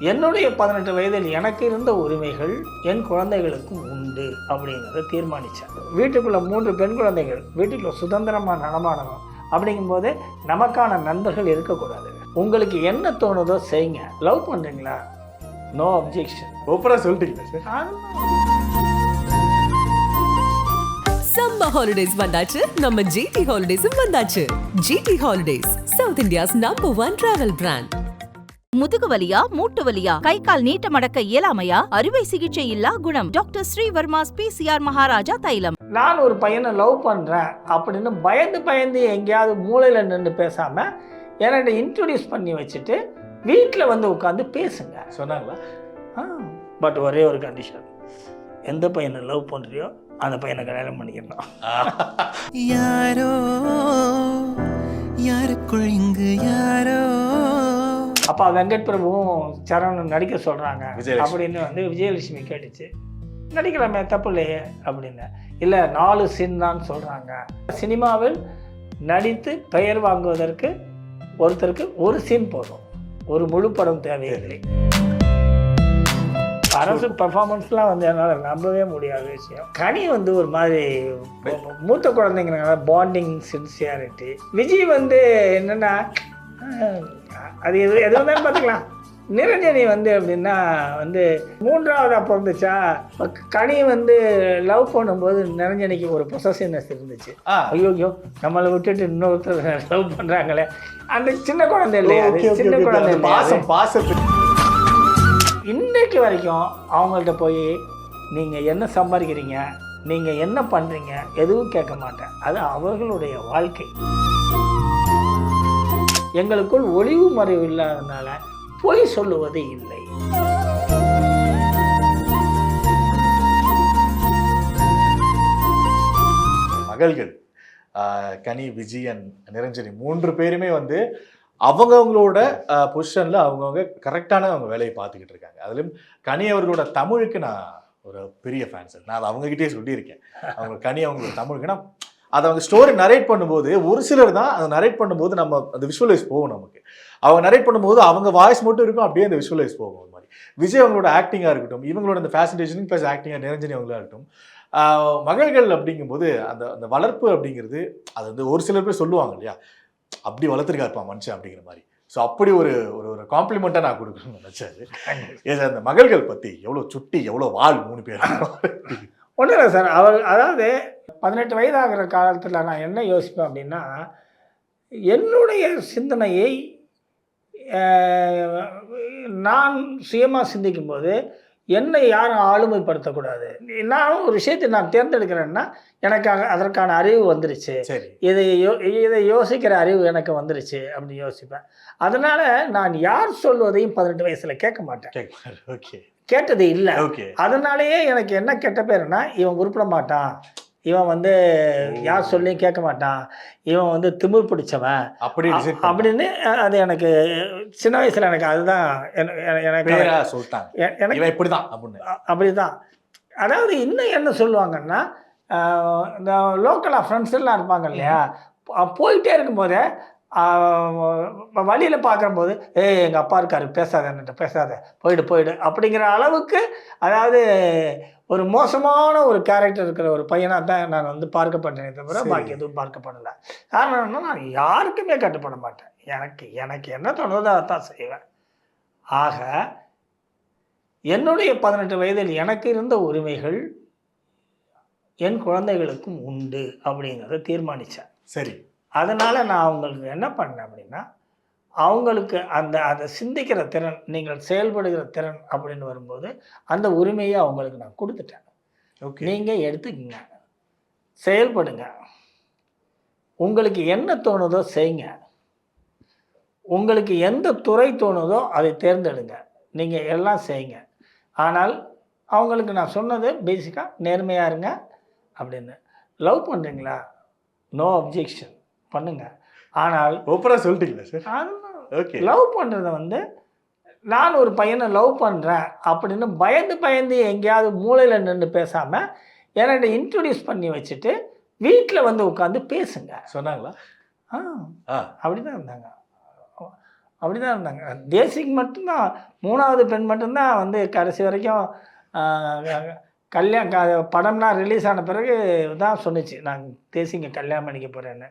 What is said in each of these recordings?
என்னுடைய பதினெட்டு வயதில் எனக்கு இருந்த உரிமைகள் என் குழந்தைகளுக்கும் உண்டு அப்படிங்கிறத தீர்மானித்தேன் வீட்டுக்குள்ள மூன்று பெண் குழந்தைகள் வீட்டுக்குள்ள சுதந்திரமாக நடமாடணும் அப்படிங்கும்போது நமக்கான நண்பர்கள் இருக்கக்கூடாது. உங்களுக்கு என்ன தோணுதோ செய்யுங்க. லவ் பண்ணுறீங்களா நோ அப்ஜெக்ஷன் ஓப்பரா சொல்லிட்டீங்களா சார்? ஹாலிடேஸ் வந்தாச்சு. நம்ம ஜிடி ஹாலிடேஸும் வந்தாச்சு. GT holidays south India's number one travel brand முதுகு வலியா மூட்டு வலியா கை கால் நீட்ட மடக்க இயலாமையா? அறுவை சிகிச்சை இல்லா குணம். டாக்டர் ஸ்ரீவர்மாஸ் பிசிஆர் மகாராஜா தைலம். நான் ஒரு பையனை லவ் பண்ணுறேன் அப்படின்னு பயந்து பயந்து எங்கேயாவது மூலையில் நின்று பேசாமல் என்கிட்ட இன்ட்ரடியூஸ் பண்ணி வச்சுட்டு வீட்டில் வந்து உட்காந்து பேசுங்க. சொன்னாங்களா? பட் ஒரே ஒரு கண்டிஷன் எந்த பையனை லவ் பண்ணுறியோ அந்த பையனை கல்யாணம் பண்ணிக்கணும். யாரோ யாருக்குள் இங்கு யாரோ? அப்பா வெங்கட் பிரபுவும் சரவணன் நடிக்க சொல்கிறாங்க. அப்படின்னு வந்து விஜயலட்சுமி கேட்டுச்சு. நடிக்கலாமே தப்பு இல்லையே அப்படின்னு. இல்லை நாலு சீன் தான் சொல்கிறாங்க சினிமாவில் நடித்து பெயர் வாங்குவதற்கு ஒருத்தருக்கு ஒரு சீன் போதும். ஒரு முழு படம் தேவையில்லை. அரசு பர்ஃபார்மன்ஸ்லாம் வந்து என்னால் நம்பவே முடியாத விஷயம். கனி வந்து ஒரு மாதிரி மூத்த குழந்தைங்கிறனால பாண்டிங் சின்சியாரிட்டி விஜய் வந்து என்னென்னா அது எது எது வந்தாலும் பார்த்துக்கலாம். நிரஞ்சனி வந்து எப்படின்னா வந்து மூன்றாவதாக பிறந்துச்சா? கனி வந்து லவ் பண்ணும்போது நிரஞ்சனிக்கு ஒரு பொசசிவ்னஸ் இருந்துச்சு. ஆ, ஐயோ ஐயோ நம்மளை விட்டுட்டு இன்னொருத்தர் லவ் பண்ணுறாங்களே அந்த சின்ன குழந்தை இல்லையா? சின்ன. குழந்தை? பாசம் பாசம் இன்னைக்கு வரைக்கும் அவங்கள்ட்ட போய் நீங்கள் என்ன சம்பாதிக்கிறீங்க? நீங்கள் என்ன பண்ணுறீங்க எதுவும் கேட்க மாட்டேன். அது அவர்களுடைய வாழ்க்கை. எங்களுக்குள் ஒளிவு மறைவு இல்லாதனால பொய் சொல்லுவது இல்லை. மகள்கள் கனி விஜயன் நிரஞ்சனி மூன்று பேருமே வந்து அவங்கவுங்களோட பொசிஷனில் அவங்கவுங்க கரெக்டான அவங்க வேலையை பார்த்துக்கிட்டு இருக்காங்க. அதுலேயும் கனி அவர்களோட தமிழுக்கு நான் ஒரு பெரிய ஃபேன் சார் நான் அதை அவங்ககிட்டே சொல்லியிருக்கேன். அவங்க கனி அவங்களோட தமிழுக்குன்னா அதை அவங்க ஸ்டோரி நரேட் பண்ணும்போது ஒரு சிலர் தான் அதை நரேட் பண்ணும்போது நம்ம அந்த விஷுவலைஸ் போகும் நமக்கு. அவங்க நரேட் பண்ணும்போது அவங்க வாய்ஸ் மட்டும் இருக்கும் அப்படியே அந்த விஷுவலைஸ் போகும் ஒரு மாதிரி. விஜய் அவங்களோட ஆக்டிங்காக இருக்கட்டும் இவங்களோட அந்த ஃபேசினேஷன் ப்ளஸ் ஆக்டிங்காக நிரஞ்சனி அவங்களா இருக்கட்டும் மகள்கள் அப்படிங்கும்போது அந்த அந்த வளர்ப்பு அப்படிங்கிறது அது வந்து ஒரு சிலர் பேர் சொல்லுவாங்க இல்லையா? அப்படி வளர்த்துருக்காருப்பா மனுஷன் அப்படிங்கிற மாதிரி. ஸோ அப்படி ஒரு ஒரு ஒரு காம்ப்ளிமெண்ட்டாக நான் கொடுக்கணும்னு நினச்சாரு ஏன் அந்த மகள்கள் பற்றி எவ்வளோ சுட்டி எவ்வளோ வால் மூணு பேர். ஒன்றும் இல்லை சார். அவர் அதாவது பதினெட்டு வயதாகிற காலத்தில் நான் என்ன யோசிப்பேன் அப்படின்னா என்னுடைய சிந்தனையை நான் சுயமாக சிந்திக்கும்போது என்னை யாரும் ஆளுமைப்படுத்தக்கூடாது. நான் ஒரு விஷயத்தை நான் தேர்ந்தெடுக்கிறேன்னா எனக்கு அக- அதற்கான அறிவு வந்துருச்சு. சரி. இதை யோ இதை யோசிக்கிற அறிவு எனக்கு வந்துருச்சு அப்படின்னு யோசிப்பேன். அதனால் நான் யார் சொல்வதையும் பதினெட்டு வயசில் கேட்க மாட்டேன். ஓகே. கேட்டது இல்லை. ஓகே. அதனாலேயே எனக்கு என்ன கெட்ட பேருனா இவன் உருப்பிட மாட்டான். இவன் வந்து யார் சொல்லியும் கேட்க மாட்டான். இவன் வந்து திமிர் பிடிச்சவன். அப்படி அப்படின்னு அது எனக்கு சின்ன வயசில் எனக்கு அதுதான் என- என- எனக்கு சொல்லிட்டாங்க. எனக்கு இவன் இப்படிதான் அப்படிதான். அதாவது இன்னும் என்ன சொல்லுவாங்கன்னா இந்த லோக்கலாக ஃப்ரெண்ட்ஸ் எல்லாம் இருப்பாங்க இல்லையா? போயிட்டே இருக்கும்போதே வழியில் பார்க்கும்போது ஏய் எங்கள் அப்பா இருக்காரு பேசாத என்கிட்ட பேசாத போயிடு போயிடு அப்படிங்கிற அளவுக்கு அதாவது ஒரு மோசமான ஒரு கேரக்டர் இருக்கிற ஒரு பையனாக தான் நான் வந்து பார்க்கப்பட்டேனே தவிர. பாக்கி எதுவும் பார்க்கப்படல காரணம் என்னன்னா நான் யாருக்குமே கட்டுப்பட மாட்டேன். எனக்கு எனக்கு என்ன தோணுதோ அதான் செய்வேன். ஆக என்னுடைய பதினெட்டு வயதில் எனக்கு இருந்த உரிமைகள் என் குழந்தைகளுக்கும் உண்டு அப்படிங்கிறத தீர்மானித்தேன் சரி. அதனால் நான் அவங்களுக்கு என்ன பண்ணேன் அப்படின்னா அவங்களுக்கு அந்த அதை சிந்திக்கிற திறன் நீங்கள் செயல்படுகிற திறன் அப்படின்னு வரும்போது அந்த உரிமையை அவங்களுக்கு நான் கொடுத்துட்டேன். ஓகே. நீங்கள் எடுத்துக்கங்க. செயல்படுங்க. உங்களுக்கு என்ன தோணுதோ செய்யுங்க உங்களுக்கு எந்த துறை தோணுதோ அதை தேர்ந்தெடுங்க. நீங்கள் எல்லாம் செய்யுங்க ஆனால் அவங்களுக்கு நான் சொன்னது பேசிக்காக நேர்மையாக இருங்க அப்படின்னு. லவ் பண்ணுறீங்களா நோ அப்ஜெக்ஷன் பண்ணுங்க. ஆனால் ஓப்பரா சொல்லிட்டீங்களா சார் ஓகே லவ் பண்ணுறத வந்து நான் ஒரு பையனை லவ் பண்ணுறேன் அப்படின்னு பயந்து பயந்து எங்கேயாவது மூலையில் நின்று பேசாமல் என்கிட்ட இன்ட்ரடியூஸ் பண்ணி வச்சுட்டு வீட்டில் வந்து உட்காந்து பேசுங்க. சொன்னாங்களா? ஆ. ஆ. அப்படி தான் இருந்தாங்க. அப்படி தான் இருந்தாங்க. தேசிக் மட்டும்தான். மூணாவது பெண் மட்டும்தான் வந்து கடைசி வரைக்கும் கல்யாணம் படம்லாம் ரிலீஸ் ஆன பிறகு தான் சொன்னுச்சு. நான் தேசிங்க கல்யாணம் பண்ணிக்க போகிறேன்னு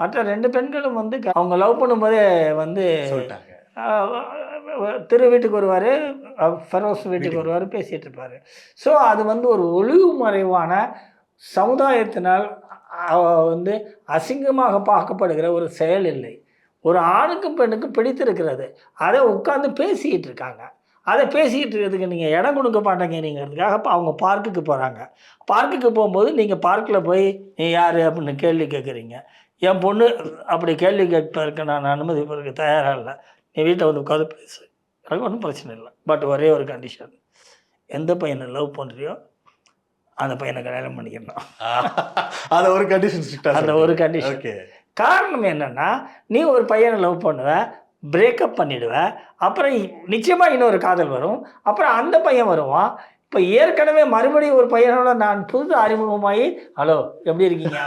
மற்ற ரெண்டு பெண்களும் வந்து அவங்க லவ் பண்ணும்போதே வந்து சொல்லிட்டாங்க. திரு வீட்டுக்கு வருவார் ஃபெரோஸ் வீட்டுக்கு வருவார் பேசிகிட்டு இருப்பார். ஸோ அது வந்து ஒரு ஒளிவு மறைவான சமுதாயத்தினால் வந்து அசிங்கமாக பார்க்கப்படுகிற ஒரு செயல் இல்லை. ஒரு ஆணுக்கும் பெண்ணுக்கும் பிடித்திருக்கிறது. அதை உட்காந்து பேசிக்கிட்டு இருக்காங்க. அதை பேசிக்கிட்டு இருக்கிறதுக்கு நீங்கள் இடம் கொடுக்க மாட்டேங்கிறீங்கிறதுக்காக இப்போ அவங்க பார்க்குக்கு போகிறாங்க பார்க்குக்கு போகும்போது நீங்கள் பார்க்கில் போய் நீ யார்? அப்படின்னு கேள்வி கேட்குறீங்க என் பொண்ணு அப்படி கேள்வி கேட்பதற்கு நான் அனுமதிப்பதற்கு தயாராக இல்லை. நீ வீட்டில் வந்து உட்காந்து பேசு. எனக்கு ஒன்றும் பிரச்சனை இல்லை. பட் ஒரே ஒரு கண்டிஷன் எந்த பையனை லவ் பண்ணுறியோ அந்த பையனை கல்யாணம் பண்ணிக்கணும். அத ஒரு கண்டிஷன் அந்த ஒரு condition. ஓகே காரணம் என்னென்னா நீ ஒரு பையனை லவ் பண்ணுவ பிரேக்கப் பண்ணிடுவ அப்புறம் நிச்சயமாக இன்னொரு காதல் வரும். அப்புறம் அந்த பையன் வருவான். இப்போ ஏற்கனவே மறுபடியும் ஒரு பையனோட நான் புது அறிமுகமாகி ஹலோ எப்படி இருக்கீங்க?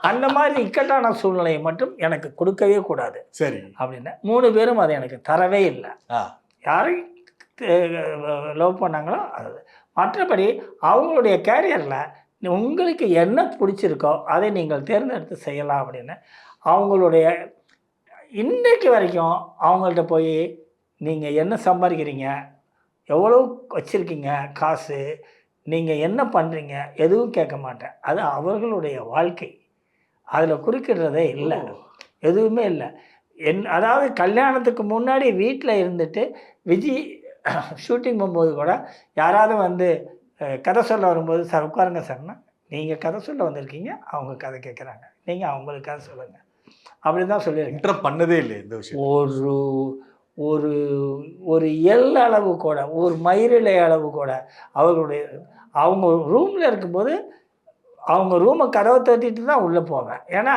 அந்த மாதிரி இக்கட்டான சூழ்நிலையை மட்டும் எனக்கு கொடுக்கவே கூடாது. சரி. அப்படின்னு. மூணு பேரும் அதை எனக்கு தரவே இல்லை. ஆ. யாரை லவ் பண்ணாங்களோ அது. மற்றபடி அவங்களுடைய கேரியரில் உங்களுக்கு என்ன பிடிச்சிருக்கோ அதை நீங்கள் தேர்ந்தெடுத்து செய்யலாம் அப்படின்னு. அவங்களுடைய இன்றைக்கு வரைக்கும் அவங்கள்ட்ட போய் நீங்கள் என்ன சம்பாதிக்கிறீங்க? எவ்வளோ வச்சுருக்கீங்க காசு? நீங்கள் என்ன பண்ணுறீங்க எதுவும் கேட்க மாட்டேன். அது அவர்களுடைய வாழ்க்கை. அதில் குறுக்கிடுறதே இல்லை. எதுவுமே இல்லை. என் அதாவது கல்யாணத்துக்கு முன்னாடி வீட்டில் இருந்துட்டு விஜய் ஷூட்டிங் போகும்போது கூட யாராவது வந்து கதை சொல்ல வரும்போது சார் உட்காருங்க சார்னா நீங்கள் கதை சொல்ல வந்திருக்கீங்க. அவங்க கதை கேட்குறாங்க. நீங்கள் அவங்களுக்கு கதை சொல்லுங்கள் அப்படி தான் சொல்லியிருக்கேன் பண்ணதே இல்லை இந்த விஷயம் ஒரு ஒரு ஒரு எல் அளவு கூட ஒரு மயிரிழை அளவு கூட அவர்களுடைய அவங்க ரூமில் இருக்கும்போது அவங்க ரூமை கதவை தட்டிட்டு தான் உள்ளே போவேன். ஏன்னா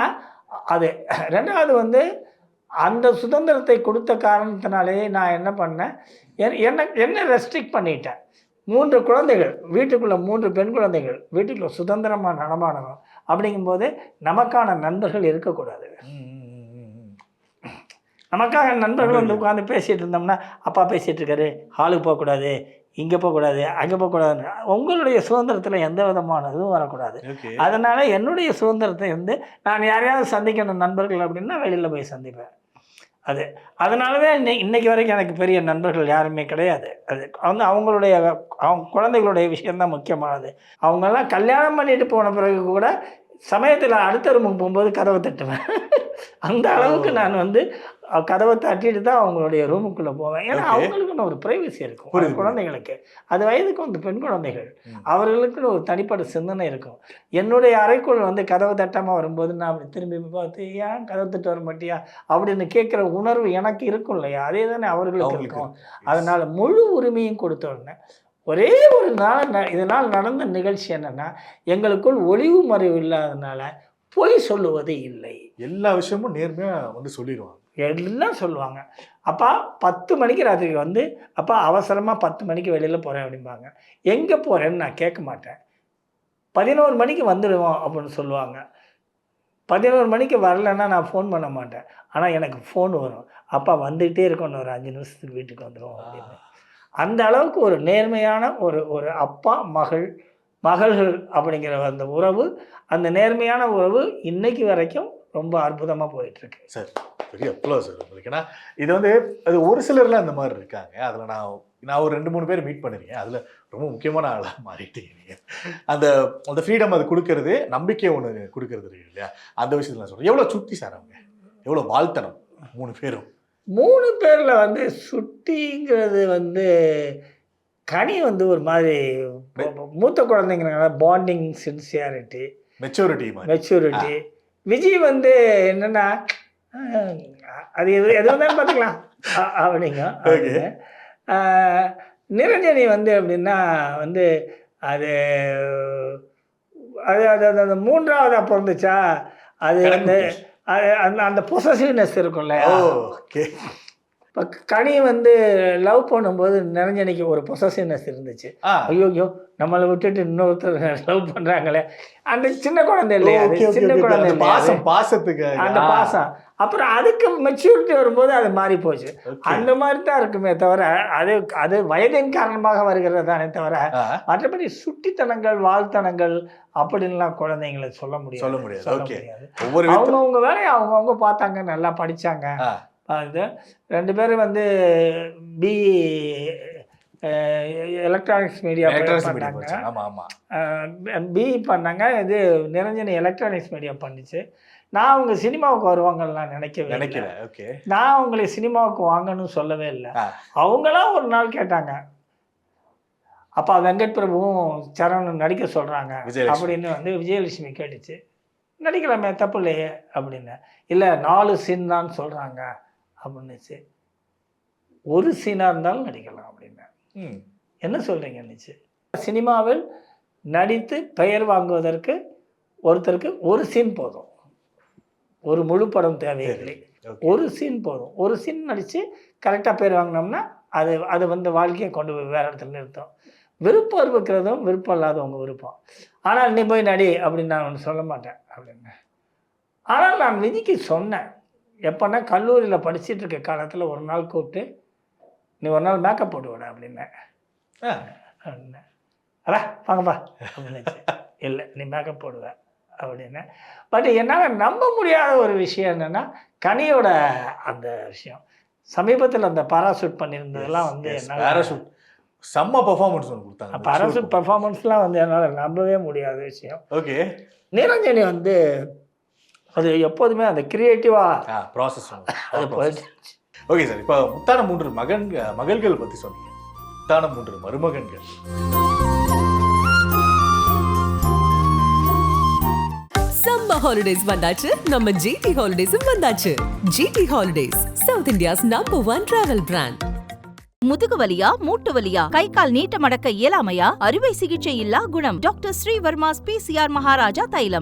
அது ரெண்டாவது வந்து அந்த சுதந்திரத்தை கொடுத்த காரணத்தினாலேயே நான் என்ன பண்ணேன் என்- என்ன என்ன ரெஸ்ட்ரிக்ட் பண்ணிட்டேன். மூன்று குழந்தைகள் வீட்டுக்குள்ளே மூன்று பெண் குழந்தைகள் வீட்டுக்குள்ளே சுதந்திரமாக நடமாடணும் அப்படிங்கும்போது நமக்கான நண்பர்கள் இருக்கக்கூடாது. நமக்காக நண்பர்கள் வந்து உட்காந்து பேசிகிட்டு இருந்தோம்னா அப்பா பேசிகிட்டு இருக்காரு ஹாலுக்கு போகக்கூடாது இங்கே போகக்கூடாது அங்கே போகக்கூடாதுன்னு. உங்களுடைய சுதந்திரத்தில் எந்த விதமான இதுவும் வரக்கூடாது. அதனால் என்னுடைய சுதந்திரத்தை வந்து நான் யாரையாவது சந்திக்கணும் நண்பர்கள் அப்படின்னா வெளியில் போய் சந்திப்பேன். அது. அதனால தான் இன்னை இன்னைக்கு வரைக்கும் எனக்கு பெரிய நண்பர்கள் யாருமே கிடையாது. அது வந்து அவங்களுடைய அவங்க குழந்தைகளுடைய விஷயம்தான் முக்கியமானது. அவங்கெல்லாம் கல்யாணம் பண்ணிட்டு போன பிறகு கூட சமயத்தில் அடுத்த ரூமுக்கு போகும்போது கதவை தட்டுவேன். அந்த அளவுக்கு நான் வந்து கதவை தட்டிட்டு தான் அவங்களுடைய ரூமுக்குள்ளே போவேன். ஏன்னா. அவங்களுக்குன்னு ஒரு ப்ரைவசி இருக்கும். அந்த குழந்தைகளுக்கு. அது வயதுக்கு வந்து பெண் குழந்தைகள். அவர்களுக்குன்னு ஒரு தனிப்பட்ட சிந்தனை இருக்கும். என்னுடைய அறைக்குள் வந்து கதவை தட்டாமல் வரும்போது நான் அப்படி திரும்பி பார்த்து ஏன் கதவை தட்டு வர மாட்டியா? அப்படின்னு கேட்குற உணர்வு எனக்கு இருக்கும் இல்லையா? அதே தானே அவர்களுக்கு இருக்கும். அதனால் முழு உரிமையும் கொடுத்த உடனே ஒரே ஒரு நாள் இதனால் நடந்த நிகழ்ச்சி என்னென்னா எங்களுக்குள் ஒளிவு மறைவு இல்லாதனால பொய் சொல்லுவது இல்லை. எல்லா விஷயமும் நேர்மையா வந்து சொல்லிடுவாங்க எல்லாம் சொல்லுவாங்க. அப்பா பத்து மணிக்கு ராத்திரி வந்து அப்பா அவசரமாக பத்து மணிக்கு வெளியில் போகிறேன் அப்படிம்பாங்க. எங்கே போகிறேன்னு நான் கேட்க மாட்டேன். பதினோரு மணிக்கு வந்துடுவோம் அப்படின்னு சொல்லுவாங்க. பதினோரு மணிக்கு வரலைன்னா நான் ஃபோன் பண்ண மாட்டேன். ஆனால் எனக்கு ஃபோன் வரும். அப்பா வந்துகிட்டே இருக்கணும். ஒரு அஞ்சு நிமிஷத்துக்கு வீட்டுக்கு வந்துடும் அப்படின்னு. அந்த அளவுக்கு ஒரு நேர்மையான ஒரு ஒரு அப்பா மகள் மகள்கள் அப்படிங்கிற அந்த உறவு அந்த நேர்மையான உறவு இன்னைக்கு வரைக்கும் ரொம்ப அற்புதமாக போயிட்டுருக்கு. சார் பெரிய அப்ளோ சார் உங்களுக்கு. ஏன்னா இது வந்து அது ஒரு சிலர்லாம் அந்த மாதிரி இருக்காங்க. அதில் நான் நான் ஒரு ரெண்டு மூணு பேர் மீட் பண்ணிருக்கேன். அதில் ரொம்ப முக்கியமான ஆளாக மாறிட்டீங்க அந்த அந்த ஃப்ரீடம் அது கொடுக்கறது நம்பிக்கை ஒன்று கொடுக்கறது இருக்கு இல்லையா? அந்த விஷயத்தில் நான் சொல்கிறேன் எவ்வளோ சுத்தி சார் அவங்க? எவ்வளோ வாழ்த்தனம்? மூணு பேரும். மூணு பேரில் வந்து சுட்டிங்கிறது வந்து கனி வந்து ஒரு மாதிரி மூத்த குழந்தைங்கிறனால bonding sincerity maturity maturity Vijay வந்து என்னென்னா அது எது எது வந்தாலும் பார்த்துக்கலாம். அப்படிங்க அப்படின்னு. நிரஞ்சனி வந்து எப்படின்னா வந்து அது அது அது அந்த மூன்றாவதாக பிறந்துச்சா? அது வந்து அது அந்த அந்த பொசசிவ்னஸ் இருக்கும்ல. ஓகே இப்போ கனி வந்து லவ் பண்ணும்போது நிரஞ்சனிக்கு ஒரு பொசசிவ்னஸ் இருந்துச்சு. ஐயோ ஐயோ நம்மளை விட்டுட்டு இன்னொருத்தர் லவ் பண்ணுறாங்களே அந்த சின்ன குழந்தை இல்லையா அது? சின்ன குழந்தை? பாசம் பாசத்துக்கு அந்த பாசம். அப்புறம் அதுக்கு மெச்சூரிட்டி வரும்போது அது மாறி போச்சு. அந்த மாதிரி தான் இருக்குமே தவிர அது அது வயதின் காரணமாக வருகிறது தானே தவிர மற்றபடி சுட்டித்தனங்கள் வாழ்த்தனங்கள் அப்படின்லாம் குழந்தைங்களை சொல்ல முடியாது. சொல்ல முடியாது. அவங்கவுங்க வேலையை அவங்கவுங்க பார்த்தாங்க நல்லா படிச்சாங்க. இது ரெண்டு பேரும் வந்து பி எலக்ட்ரானிக்ஸ் மீடியா பண்ணாங்க. போச்சு. ஆமா ஆமா. பி பண்ணாங்க. இது நிரஞ்சனி எலக்ட்ரானிக்ஸ் மீடியா பண்ணிச்சு. நான் அவங்க சினிமாவுக்கு வருவாங்கலாம் நினைக்கவே இல்லை. நினைக்கல. ஓகே. நான் அவங்களை சினிமாவுக்கு வாங்கன்னு சொல்லவே இல்லை. ஆ. அவங்களா ஒரு நாள் கேட்டாங்க. அப்பா வெங்கட் பிரபுவும் சரவணன் நடிக்க சொல்கிறாங்க. அப்படின்னு வந்து விஜயலட்சுமி கேட்டுச்சு. நடிக்கலாமே தப்பு இல்லையே அப்படின்னு. இல்லை நாலு சீன் தான் சொல்கிறாங்க அப்படின்னுச்சு ஒரு சீனாக இருந்தாலும் நடிக்கலாம் அப்படின்னு. ம். என்ன சொல்கிறீங்கன்னுச்சு சினிமாவில் நடித்து பெயர் வாங்குவதற்கு ஒருத்தருக்கு ஒரு சீன் போதும். ஒரு முழு படம் தேவையில்லை. ஒரு சீன் போதும். ஒரு சீன் நடித்து கரெக்டாக பேர் வாங்கினோம்னா அது அது வந்து வாழ்க்கையை கொண்டு போய் வேறு இடத்துல நிறுத்தும். விருப்பம் இருக்கிறதும் விருப்பம் இல்லாதவங்க விருப்பம். ஆனால் நீ போய் நடி அப்படின்னு நான் ஒன்று சொல்ல மாட்டேன் அப்படின்னு. ஆனால் நான் விதிக்கு சொன்னேன். எப்போன்னா கல்லூரியில் படிச்சிட்டு இருக்க காலத்தில் ஒரு நாள் கூப்பிட்டு நீ ஒரு நாள் மேக்கப் போட்டு விட அப்படின்னேன். அடா வாங்கப்பா அப்படின்னு இல்லை நீ மேக்கப் போடுவ. அப்படின்னு பட் என்னால் நம்ப முடியாத ஒரு விஷயம் என்னென்னா கனியோட அந்த விஷயம். சமீபத்தில் அந்த பாராசூட் பண்ணியிருந்ததெல்லாம் வந்து என்னால் பேராஷூட் செம்ம பெர்ஃபார்மன்ஸ் ஒன்று கொடுத்தாங்க. பாராசூட் பர்ஃபார்மன்ஸ்லாம் வந்து என்னால் நம்பவே முடியாத விஷயம். ஓகே நிரஞ்சனி வந்து அது எப்போதுமே அந்த கிரியேட்டிவாக ப்ராசஸ் அது ஓகே சார் இப்போ முத்தான மூன்று மகன் மகள்கள் பத்தி சொன்னீங்க. முத்தான மூன்று மருமகன்கள். ஹாலிடேஸ் வந்தாச்சு. நம்ம ஜிடி ஹாலிடேஸும் வந்தாச்சு. GT holidays south India's number one travel brand முதுகு வலியா மூட்டு வலியா கை கால் நீட்ட மடக்க இயலாமையா அறுவை சிகிச்சை இல்லா குணம். டாக்டர் ஸ்ரீவர்மாஸ் பிசிஆர் மகாராஜா தைலம்.